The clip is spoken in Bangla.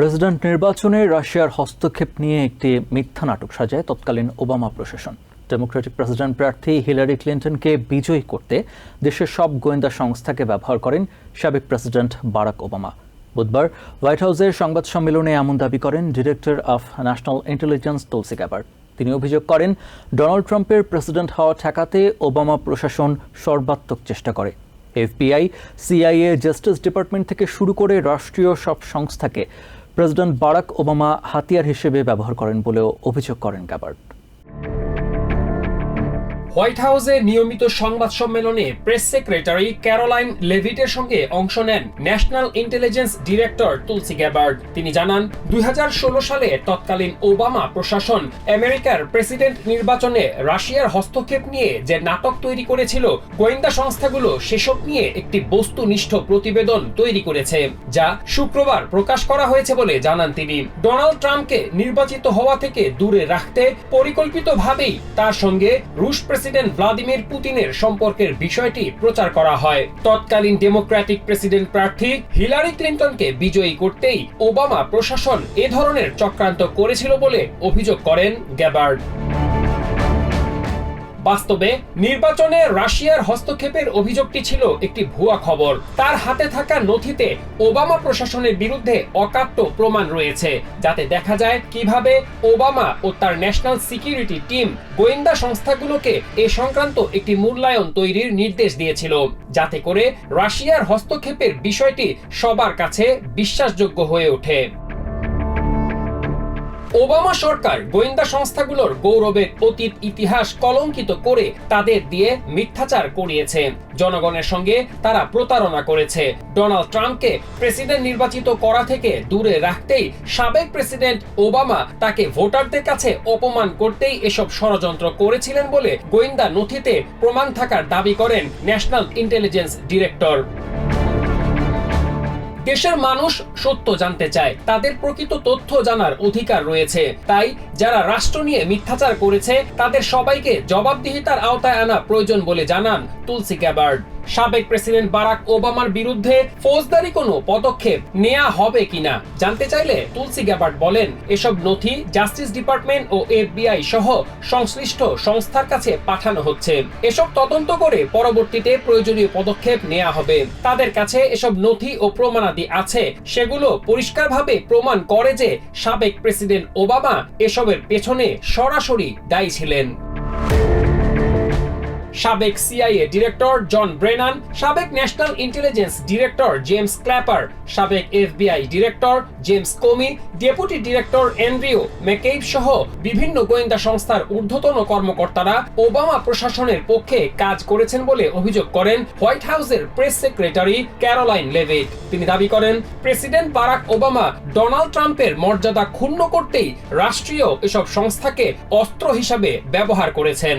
প্রেসিডেন্ট নির্বাচনে রাশিয়ার হস্তক্ষেপ নিয়ে একটি মিথ্যা নাটক সাজায় তৎকালীন ওবামা প্রশাসন। ডেমোক্রেটিক প্রেসিডেন্ট প্রার্থী হিলারি ক্লিন্টনকে বিজয়ী করতে দেশের সব গোয়েন্দা সংস্থাকে ব্যবহার করেন সাবেক প্রেসিডেন্ট বারাক ওবামা। বুধবার হোয়াইট হাউসের সংবাদ সম্মেলনে এমন দাবি করেন director of national intelligence Tulsi Gabbard তিনি অভিযোগ করেন, ডোনাল্ড ট্রাম্পের প্রেসিডেন্ট হওয়া ঠেকাতে ওবামা প্রশাসন সর্বাত্মক চেষ্টা করে। এফবিআই, সিআইএ, জাস্টিস ডিপার্টমেন্ট থেকে শুরু করে রাষ্ট্রীয় সব সংস্থাকে প্রেসিডেন্ট বারাক ওবামা হাতিয়ার হিসেবে ব্যবহার করেন বলেও অভিযোগ করেন গ্যাবার্ড হোয়াইট হাউসে নিয়মিত সংবাদ সম্মেলনে প্রেস সেক্রেটারি ক্যারোলাইন লেভিটের সঙ্গে অংশ নেন national intelligence director Tulsi Gabbard তিনি জানান, দুই সালে তৎকালীন ওবামা প্রশাসন আমেরিকার প্রেসিডেন্ট নির্বাচনে রাশিয়ার হস্তক্ষেপ নিয়ে যে নাটক তৈরি করেছিল, গোয়েন্দা সংস্থাগুলো সেসব নিয়ে একটি বস্তুনিষ্ঠ প্রতিবেদন তৈরি করেছে, যা শুক্রবার প্রকাশ করা হয়েছে বলে জানান তিনি। ডোনাল্ড ট্রাম্পকে নির্বাচিত হওয়া থেকে দূরে রাখতে পরিকল্পিতভাবেই তার সঙ্গে রুশ প্রেসিডেন্ট ভ্লাদিমির পুতিনের সম্পর্কের বিষয়টি প্রচার করা হয়। তৎকালীন ডেমোক্রেটিক প্রেসিডেন্ট প্রার্থী হিলারি ক্লিন্টনকে বিজয়ী করতেই ওবামা প্রশাসন এ ধরনের চক্রান্ত করেছিল বলে অভিযোগ করেন গ্যাবার্ড। বাস্তবে নির্বাচনে রাশিয়ার হস্তক্ষেপের অভিযোগটি ছিল একটি ভুয়া খবর। তার হাতে থাকা নথিতে ওবামা প্রশাসনের বিরুদ্ধে অকাট্য প্রমাণ রয়েছে, যাতে দেখা যায় কীভাবে ওবামা ও তার ন্যাশনাল সিকিউরিটি টিম গোয়েন্দা সংস্থাগুলোকে এ সংক্রান্ত একটি মূল্যায়ন তৈরির নির্দেশ দিয়েছিল, যাতে করে রাশিয়ার হস্তক্ষেপের বিষয়টি সবার কাছে বিশ্বাসযোগ্য হয়ে ওঠে। ওবামা সরকার গোয়েন্দা সংস্থাগুলোর গৌরবের অতীত ইতিহাস কলঙ্কিত করে তাদের দিয়ে মিথ্যাচার করিয়েছে। জনগণের সঙ্গে তারা প্রতারণা করেছে। ডোনাল্ড ট্রাম্পকে প্রেসিডেন্ট নির্বাচিত করা থেকে দূরে রাখতেই সাবেক প্রেসিডেন্ট ওবামা তাকে ভোটারদের কাছে অপমান করতেই এসব ষড়যন্ত্র করেছিলেন বলে গোয়েন্দা নথিতে প্রমাণ থাকার দাবি করেন ন্যাশনাল ইন্টেলিজেন্স ডিরেক্টর। দেশের মানুষ সত্য জানতে চায়। তাদের প্রকৃত তথ্য জানার অধিকার রয়েছে। তাই যারা রাষ্ট্র নিয়ে মিথ্যাচার করেছে, তাদের সবাইকে জবাবদিহিতার আওতায় আনা প্রয়োজন বলে জানান তুলসি গ্যাবার্ড সাবেক প্রেসিডেন্ট বারাক ওবামার বিরুদ্ধে ফৌজদারি কোনো পদক্ষেপ নেওয়া হবে কিনা জানতে চাইলে তুলসি গ্যাবার্ড বলেন, এসব নথি জাস্টিস ডিপার্টমেন্ট ও এফবিআই সহ সংশ্লিষ্ট সংস্থার কাছে পাঠানো হচ্ছে। এসব তদন্ত করে পরবর্তীতে প্রয়োজনীয় পদক্ষেপ নেওয়া হবে। তাদের কাছে এসব নথি ও প্রমাণাদি আছে। সেগুলো পরিষ্কারভাবে প্রমাণ করে যে সাবেক প্রেসিডেন্ট ওবামা এসবের পেছনে সরাসরি দায়ী ছিলেন সাবেক সিআইএ ডিরেক্টর জন ব্রেনান সাবেক national intelligence director James Clapper সাবেক FBI director James Comey deputy director Andrew McCabe সহ বিভিন্ন গোয়েন্দা সংস্থার ঊর্ধ্বতন কর্মকর্তারা ওবামা প্রশাসনের পক্ষে কাজ করেছেন বলে অভিযোগ করেন হোয়াইট হাউসের প্রেস সেক্রেটারি ক্যারোলাইন লেভিট। তিনি দাবি করেন, প্রেসিডেন্ট বারাক ওবামা ডোনাল্ড ট্রাম্পের মর্যাদা ক্ষুণ্ণ করতেই রাষ্ট্রীয় এসব সংস্থাকে অস্ত্র হিসাবে ব্যবহার করেছেন।